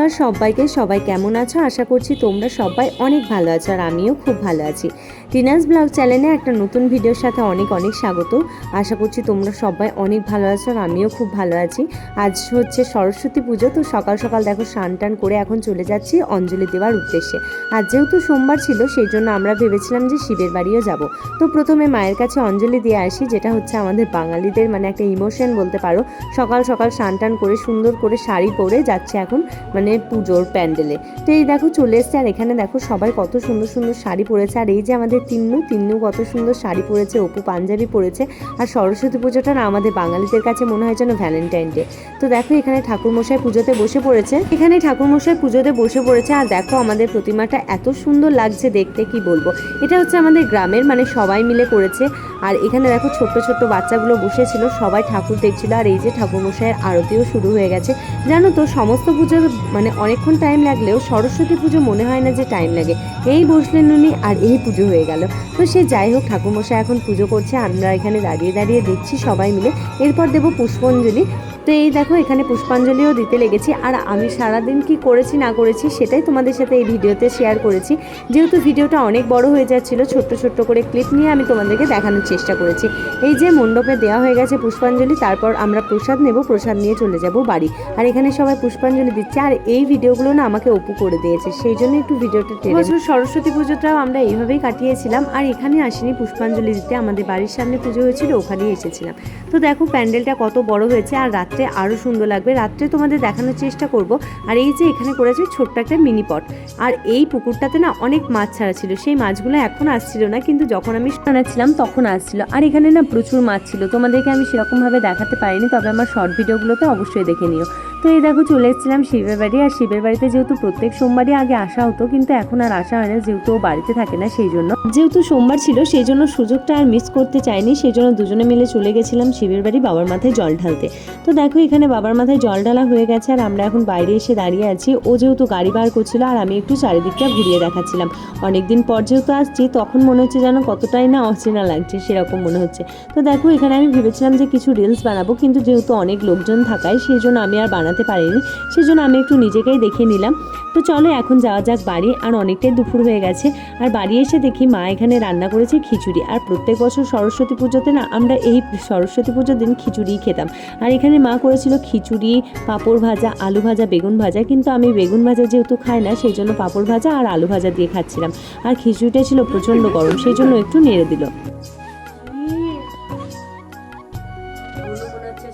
নমস্কার সবাইকে। সবাই কেমন আছো? আশা করছি তোমরা সবাই অনেক ভালো আছো আর আমিও খুব ভালো আছি। টিনাস ব্লগ চ্যানেলে একটা নতুন ভিডিওর সাথে অনেক অনেক স্বাগত। আশা করছি তোমরা সবাই অনেক ভালো আছো আর আমিও খুব ভালো আছি। আজ হচ্ছে সরস্বতী পুজো, তো সকাল সকাল দেখো স্নান টান করে এখন চলে যাচ্ছি অঞ্জলি দেওয়ার উদ্দেশ্যে। আর যেহেতু সোমবার ছিল, সেই জন্য আমরা ভেবেছিলাম যে শিবের বাড়িও যাব। তো প্রথমে মায়ের কাছে অঞ্জলি দিয়ে আসি, যেটা হচ্ছে আমাদের বাঙালিদের মানে একটা ইমোশন বলতে পারো। সকাল সকাল স্নান টান করে, সুন্দর করে শাড়ি পরে যাচ্ছে এখন মানে পুজোর প্যান্ডেলে। তো এই দেখো চলে এসছে, আর এখানে দেখো সবাই কত সুন্দর সুন্দর শাড়ি পরেছে। আর এই যে আমাদের তিন্নু। তিন্নু কত সুন্দর শাড়ি পরেছে, অপু পাঞ্জাবি পরেছে। আর সরস্বতী পুজোটা না আমাদের বাঙালিদের কাছে মনে হয় যেন ভ্যালেন্টাইন ডে তো দেখো এখানে ঠাকুরমশাই পুজোতে বসে পড়েছে। এখানে ঠাকুরমশাই পুজোতে বসে পড়েছে আর দেখো আমাদের প্রতিমাটা এত সুন্দর লাগছে দেখতে কি বলব। এটা হচ্ছে আমাদের গ্রামের মানে সবাই মিলে করেছে। আর এখানে দেখো ছোট্ট ছোট্ট বাচ্চাগুলো বসেছিল, সবাই ঠাকুর দেখছিল আর এই যে ঠাকুরমশাইয়ের আরতিও শুরু হয়ে গেছে। জানো তো, সমস্ত পুজো মানে অনেকক্ষণ টাইম লাগলেও সরস্বতী পুজো মনে হয় না যে টাইম লাগে। এই বসলেন উনি আর এই পুজো হয়ে গেল। তো সে যাই হোক, ঠাকুরমশাই এখন পুজো করছে, আমরা এখানে দাঁড়িয়ে দাঁড়িয়ে দেখছি সবাই মিলে। এরপর দেবো পুষ্পাঞ্জলি। তো এই দেখো, এখানে পুষ্পাঞ্জলিও দিতে লেগেছি। আর আমি সারাদিন কি করেছি, না করেছি সেটাই তোমাদের সাথে এই ভিডিওতে শেয়ার করেছি। যেহেতু ভিডিওটা অনেক বড় হয়ে যাচ্ছিল, ছোট্ট ছোট্ট করে ক্লিপ নিয়ে আমি তোমাদেরকে দেখানোর চেষ্টা করেছি। এই যে মণ্ডপে দেওয়া হয়ে গেছে পুষ্পাঞ্জলি তারপর আমরা প্রসাদ নেব প্রসাদ নিয়ে চলে যাব বাড়ি। আর এখানে সবাই পুষ্পাঞ্জলি দিচ্ছে আর এই ভিডিওগুলো না আমাকে অপু করে দিয়েছে সেই জন্য একটু ভিডিওটা টেনে বছর সরস্বতী পুজোটাও আমরা এইভাবেই কাটিয়েছিলাম আর এখানে আসিনি পুষ্পাঞ্জলি দিতে আমাদের বাড়ির সামনে পুজো হয়েছিল ওখানেই এসেছিলাম। তো দেখো প্যান্ডেলটা কত বড় হয়েছে আর রাত্রে আরও সুন্দর লাগবে। রাত্রে তোমাদের দেখানোর চেষ্টা করব আর এই যে এখানে করেছে ছোট্ট একটা মিনি পট আর এই পুকুরটাতে না অনেক মাছ ছাড়া ছিল সেই মাছগুলো এখন আসছিল না কিন্তু যখন আমি বানাচ্ছিলাম তখন আসছিল। আর এখানে না প্রচুর মাছ ছিল। তোমাদেরকে আমি সেরকমভাবে দেখাতে পারিনি, তবে আমার শর্ট ভিডিওগুলোতে অবশ্যই দেখে নিও। তো এই দেখো চলে এসেছিলাম শিবের বাড়ি। আর শিবের বাড়িতে যেহেতু প্রত্যেক সোমবারই আগে আসা হতো, কিন্তু এখন আর আসা হয় না, যেহেতু বাড়িতে থাকে না সেই জন্য যেহেতু সোমবার ছিল সেই জন্য সুযোগটা আর মিস করতে চাইনি সেই জন্য দুজনে মিলে চলে গেছিলাম শিবের বাড়ি বাবার মাথায় জল ঢালতে। তো দেখো এখানে বাবার মাথায় জল ঢালা হয়ে গেছে, আর আমরা এখন বাইরে এসে দাঁড়িয়ে আছি। ও যেহেতু গাড়ি বার করছিল, আর আমি একটু চারিদিকটা ঘুরিয়ে দেখাচ্ছিলাম। অনেকদিন পর যেহেতু আসছি, তখন মনে হচ্ছে যেন কতটাই না অচেনা লাগছে, সেরকম মনে হচ্ছে। তো দেখো এখানে আমি ভেবেছিলাম যে কিছু রিলস বানাবো, কিন্তু যেহেতু অনেক লোকজন থাকায় সেই জন্য আমি আর বানাতে পারিনি সেই জন্য আমি একটু নিজেকেই দেখে নিলাম তো চলো এখন যাওয়া যাক বাড়ি আর অনেকটাই দুপুর হয়ে গেছে আর বাড়ি এসে দেখি মা এখানে রান্না করেছে খিচুড়ি আর প্রত্যেক বছর সরস্বতী পুজোতে না আমরা এই সরস্বতী পুজোর দিন খিচুড়ি খেতাম আর এখানে মা করেছিল খিচুড়ি পাঁপড় ভাজা আলু ভাজা বেগুন ভাজা কিন্তু আমি বেগুন ভাজা যেহেতু খাই না সেই জন্য পাঁপড় ভাজা আর আলু ভাজা দিয়ে খাচ্ছিলাম আর খিচুড়িটা ছিল প্রচণ্ড গরম সেই জন্য একটু নেড়ে দিল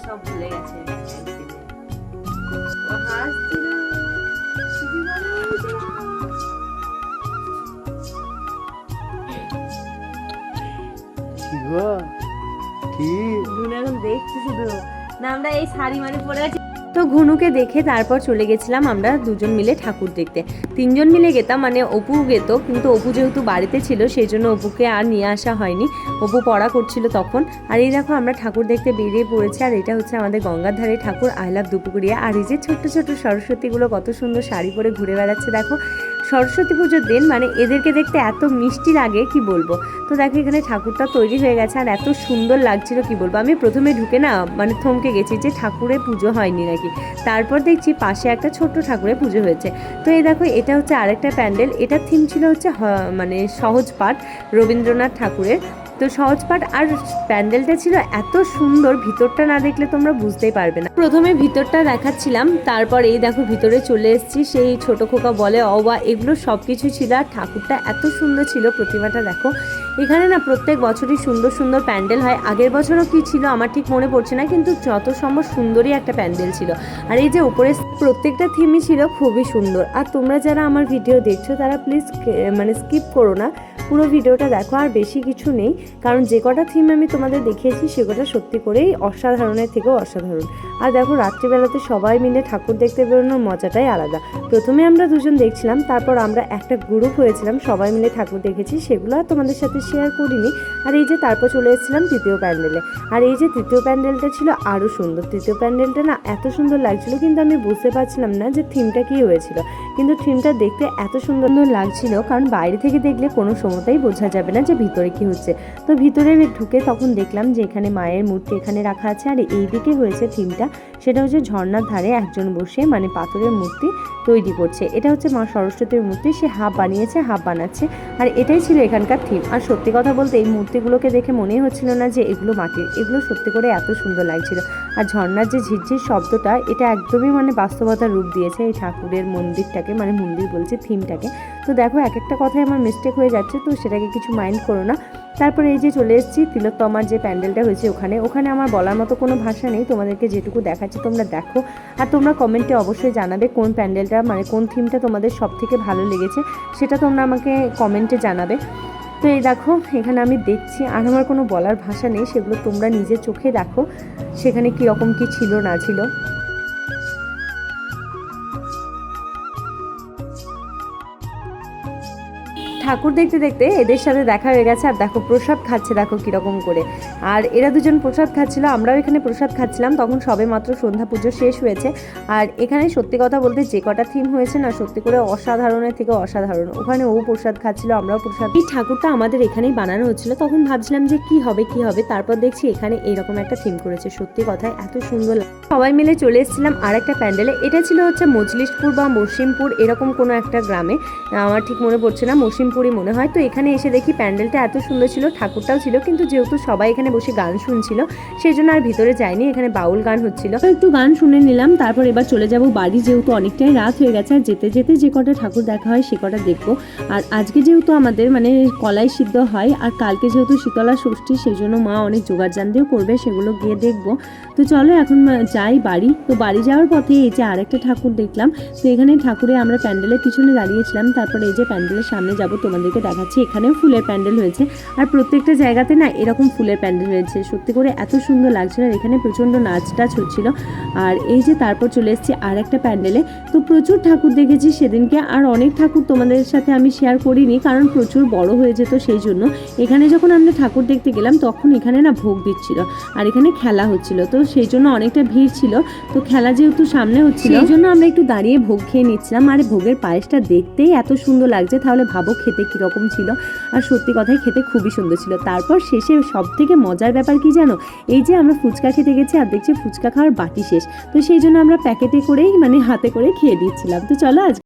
সব ভুলে গেছে কি? এখন দেখছি শুধু না আমরা এই শাড়ি মানে পরে আছি। তো ঘনুকে দেখে তারপর চলে গেছিলাম আমরা দুজন মিলে ঠাকুর দেখতে। তিনজন মিলে গেতাম মানে অপু গেত, কিন্তু অপু যেহেতু বাড়িতে ছিল সেই জন্য অপুকে আর নিয়ে আসা হয়নি। অপু পড়া করছিল তখন। আর এই দেখো আমরা ঠাকুর দেখতে বেরিয়ে পড়েছি, আর এটা হচ্ছে আমাদের গঙ্গার ধারে ঠাকুর আই লাভ দুপুকুরিয়া। আর এই যে ছোট্ট ছোট্ট সরস্বতীগুলো কত সুন্দর শাড়ি পরে ঘুরে বেড়াচ্ছে, দেখো। সরস্বতী পুজোর দিন মানে এদেরকে দেখতে এত মিষ্টি লাগে, কি বলব? তো দেখো, এখানে ঠাকুরটা তৈরি হয়ে গেছে, আর এত সুন্দর লাগছিল, কি বলব? আমি প্রথমে ঢুকে না মানে থমকে গেছি যে ঠাকুরের পুজো হয়নি নাকি। তারপর দেখছি পাশে একটা ছোট্ট ঠাকুরের পুজো হয়েছে। তো এই দেখো, এটা হচ্ছে আরেকটা প্যান্ডেল এটা থিম ছিল হচ্ছে মানে সহজ পাঠ, রবীন্দ্রনাথ ঠাকুরের তো সহজ পাঠ, আর প্যান্ডেলটা ছিল এত সুন্দর, ভিতরটা না দেখলে তোমরা বুঝতেই পারবে না। প্রথমে ভিতরটা দেখাচ্ছিলাম, তারপর এই দেখো ভিতরে চলে এসেছি, সেই ছোট খোকা বলে অবা এগুলো সব কিছু ছিল, আর ঠাকুরটা এত সুন্দর ছিল, প্রতিমাটা দেখো। এখানে না প্রত্যেক বছরই সুন্দর সুন্দর প্যান্ডেল হয়, আগের বছরও কি ছিল আমার ঠিক মনে পড়ছে না, কিন্তু যত সম্ভব সুন্দরই একটা প্যান্ডেল ছিল। আর এই যে উপরে প্রত্যেকটা থিমই ছিল, খুবই সুন্দর। আর তোমরা যারা আমার ভিডিও দেখছ, তারা প্লিজ মানে স্কিপ করো না পুরো ভিডিওটা দেখো, আর বেশি কিছু নেই। কারণ যে কটা থিম আমি তোমাদের দেখিয়েছি, সে কটা সত্যি করেই অসাধারণের থেকেও অসাধারণ। আর দেখো, রাত্রিবেলাতে সবাই মিলে ঠাকুর দেখতে বেরোনোর মজাটাই আলাদা। প্রথমে আমরা দুজন দেখছিলাম, তারপর আমরা একটা গ্রুপ হয়েছিলাম, সবাই মিলে ঠাকুর দেখেছি, সেগুলো আর তোমাদের সাথে শেয়ার করিনি। আর এই যে তারপর চলে এসেছিলাম তৃতীয় প্যান্ডেলে। আর এই যে তৃতীয় প্যান্ডেলটা ছিল আরও সুন্দর। তৃতীয় প্যান্ডেলটা না এত সুন্দর লাগছিল, কিন্তু আমি বুঝতে পারছিলাম না যে থিমটা কী হয়েছিল। কিন্তু থিমটা দেখতে এত সুন্দর লাগছিল, কারণ বাইরে থেকে দেখলে কোনো সময়তেই বোঝা যাবে না যে ভিতরে কি হচ্ছে। তো ভিতরে ঢুকে তখন দেখলাম যে এখানে মায়ের মূর্তি এখানে রাখা আছে, আর এই দিকে হয়েছে থিমটা সেটা হচ্ছে ঝর্ণার ধারে একজন বসে মানে পাথরের মূর্তি তৈরি করছে। এটা হচ্ছে মা সরস্বতীর মূর্তি, সে হাফ বানিয়েছে, হাফ বানাচ্ছে। আর এটাই ছিল এখানকার থিম আর সত্যি কথা বলতে এই মূর্তিগুলোকে দেখে মনেই হচ্ছিল না যে এগুলো মাটির, এগুলো সত্যি করে এত সুন্দর লাগছিল। আর ঝর্ণার যে ঝিরঝির শব্দটা, এটা একদমই মানে বাস্তবতার রূপ দিয়েছে এই ঠাকুরের মন্দিরটাকে মানে মন্দির বলছে থিমটাকে তো দেখো এক একটা কথায় আমার মিস্টেক হয়ে যাচ্ছে, তো সেটাকে কিছু মাইন্ড করো না। তারপরে এই যে চলে এসেছি, তিলোত্তমার যে প্যান্ডেলটা হয়েছে ওখানে। ওখানে আমার বলার মতো কোনো ভাষা নেই, তোমাদেরকে যেটুকু দেখাচ্ছি তোমরা দেখো। আর তোমরা কমেন্টে অবশ্যই জানাবে কোন প্যান্ডেলটা মানে কোন থিমটা তোমাদের সব থেকে ভালো লেগেছে, সেটা তোমরা আমাকে কমেন্টে জানাবে। তো এই দেখো, এখানে আমি দেখছি, আর আমার কোনো বলার ভাষা নেই, সেগুলো তোমরা নিজের চোখে দেখো, সেখানে কীরকম কী ছিল, না ছিল। ঠাকুর দেখতে দেখতে এদের সাথে দেখা হয়ে গেছে, আর দেখো প্রসাদ খাচ্ছে, দেখো কীরকম করে। আর এরা দুজন প্রসাদ খাচ্ছিল, আমরাও এখানে প্রসাদ খাচ্ছিলাম, তখন সবে মাত্র সন্ধ্যা পুজো শেষ হয়েছে। আর এখানে সত্যি কথা বলতে যে কটা থিম হয়েছে না, সত্যি করে অসাধারণের থেকে অসাধারণ। ওখানে ও প্রসাদ খাচ্ছিল, আমরাও প্রসাদ এই ঠাকুরটা আমাদের এখানেই বানানো হচ্ছিল, তখন ভাবছিলাম যে কি হবে কি হবে, তারপর দেখছি এখানে এইরকম একটা থিম করেছে, সত্যি কথায় এত সুন্দর সবাই মিলে চলে এসেছিলাম আর একটা প্যান্ডেলে, এটা ছিল হচ্ছে মজলিশপুর বা মসিমপুর, এরকম কোনো একটা গ্রামে। আমার ঠিক মনে পড়ছে না মসিমপুরই মনে হয়। তো এখানে এসে দেখি প্যান্ডেলটা এত সুন্দর ছিল, ঠাকুরটাও ছিল, কিন্তু যেহেতু সবাই এখানে বসে গান শুনছিল সেই জন্য আর ভিতরে যায়নি, এখানে বাউল গান হচ্ছিল। তো একটু গান শুনে নিলাম, তারপর এবার চলে যাব বাড়ি, যেহেতু অনেকটাই রাত হয়ে গেছে, আর যেতে যেতে যে কটা ঠাকুর দেখা হয় সে কটা দেখব। আর আজকে যেহেতু আমাদের মানে কলাই সিদ্ধ হয়, আর কালকে যেহেতু শীতলা ষষ্ঠী সেই জন্য মা অনেক জোগাড় জান দিয়েও করবে, সেগুলো গিয়ে দেখব। তো চলো এখন যাই বাড়ি। তো বাড়ি যাওয়ার পথে এই যে আরেকটা ঠাকুর দেখলাম, তো এখানে ঠাকুরে আমরা প্যান্ডেলের পিছনে দাঁড়িয়েছিলাম, তারপরে এই যে প্যান্ডেলের সামনে যাব। তোমাদেরকে দেখাচ্ছি। এখানেও ফুলের প্যান্ডেল হয়েছে। আর প্রত্যেকটা জায়গাতে না এরকম ফুলের প্যান্ডেল হয়েছে সত্যি করে এত সুন্দর লাগছিল আর এখানে প্রচণ্ড নাচ টাচ হচ্ছিল। আর এই যে তারপর চলে এসেছি আর একটা প্যান্ডেলে। তো প্রচুর ঠাকুর দেখেছি সেদিনকে। আর অনেক ঠাকুর তোমাদের সাথে আমি শেয়ার করিনি কারণ প্রচুর বড় হয়ে যেত সেই জন্য। এখানে যখন আমরা ঠাকুর দেখতে গেলাম তখন এখানে না ভোগ দিচ্ছিল। আর এখানে খেলা হচ্ছিল। তো সেই জন্য অনেকটা ভিড় ছিল। তো খেলা যেহেতু সামনে হচ্ছিল সেই জন্য আমরা একটু দাঁড়িয়ে ভোগ খেয়ে নিচ্ছিলাম। আর ভোগের পায়েসটা দেখতেই এত সুন্দর লাগছে। তাহলে ভাবো খেতে কীরকম ছিল? আর সত্যি কথাই খেতে খুবই সুন্দর ছিল। তারপর শেষে সব থেকে মজার ব্যাপার কি জানো? এই যে আমরা ফুচকা খেতে গেছি আর দেখছি ফুচকা খাওয়ার বাকি শেষ। তো সেই জন্য আমরা প্যাকেটে করেই মানে হাতে করে খেয়ে দিচ্ছিলাম। তো চলো আজ